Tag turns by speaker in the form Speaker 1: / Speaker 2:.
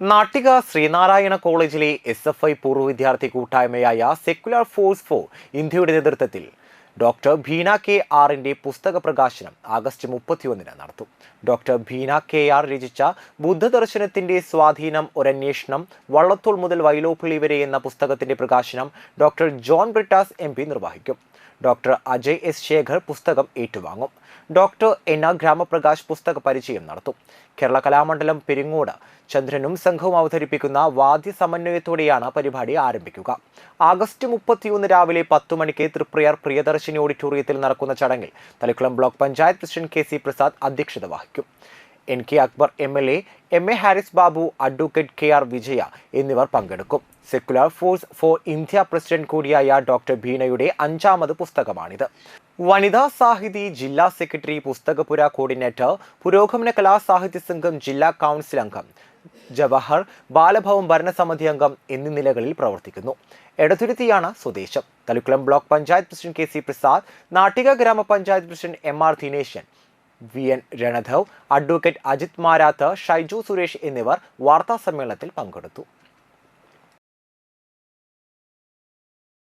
Speaker 1: നാട്ടിക ശ്രീനാരായണ കോളേജിലെ S F I പൂർവ വിദ്യാർത്ഥി കൂട്ടായ്മയായ സെക്യുലർ ഫോഴ്സ് ഫോർ ഇന്ത്യയുടെ നേതൃത്വത്തിൽ ഡോക്ടർ ഭീന കെ ആറിന്റെ പുസ്തക പ്രകാശനം ആഗസ്റ്റ് മുപ്പത്തിയൊന്നിന് നടത്തും. ഡോക്ടർ ഭീന കെ ആർ രചിച്ച ബുദ്ധദർശനത്തിന്റെ സ്വാധീനം ഒരന്വേഷണം വള്ളത്തോൾ മുതൽ വൈലോപ്പള്ളി വരെ എന്ന പുസ്തകത്തിന്റെ പ്രകാശനം ഡോക്ടർ ജോൺ ബ്രിട്ടാസ് എം നിർവഹിക്കും. ഡോക്ടർ അജയ് എസ് ശേഖർ പുസ്തകം ഏറ്റുവാങ്ങും. ഡോക്ടർ എൻ ഗ്രാമപ്രകാശ് പുസ്തക പരിചയം നടത്തും. കേരള കലാമണ്ഡലം പെരിങ്ങോട് ചന്ദ്രനും സംഘവും അവതരിപ്പിക്കുന്ന വാദ്യ സമന്വയത്തോടെയാണ് പരിപാടി ആരംഭിക്കുക. ആഗസ്റ്റ് മുപ്പത്തിയൊന്ന് രാവിലെ പത്തു മണിക്ക് തൃപ്രയാർ പ്രിയദർശിനി ഓഡിറ്റോറിയത്തിൽ നടക്കുന്ന ചടങ്ങിൽ Thalikulam block panchayat president K C Prasad അധ്യക്ഷത വഹിക്കും. N K Akbar M L A M A Haris Babu advocate K R Vijaya എന്നിവർ പങ്കെടുക്കും. Secular force for India president കൂടിയായ ഡോക്ടർ ഭീനയുടെ അഞ്ചാമത് പുസ്തകമാണിത്. വനിതാ സാഹിതി ജില്ലാ സെക്രട്ടറി പുസ്തകപുര കോർഡിനേറ്റർ പുരോഗമന കലാ സാഹിത്യ സംഘം ജില്ലാ കൗൺസിൽ അംഗം ജവഹർ ബാലഭവൻ ഭരണസമിതി അംഗം എന്നീ നിലകളിൽ പ്രവർത്തിക്കുന്നു. എടതുരുത്തിയാണ് സ്വദേശം. Thalikulam block panchayat president K C Prasad Nattika ഗ്രാമപഞ്ചായത്ത് president M R Dineshan V N Ranadhav advocate Ajith Marath Shaiju Suresh എന്നിവർ വാർത്താസമ്മേളനത്തിൽ പങ്കെടുത്തു.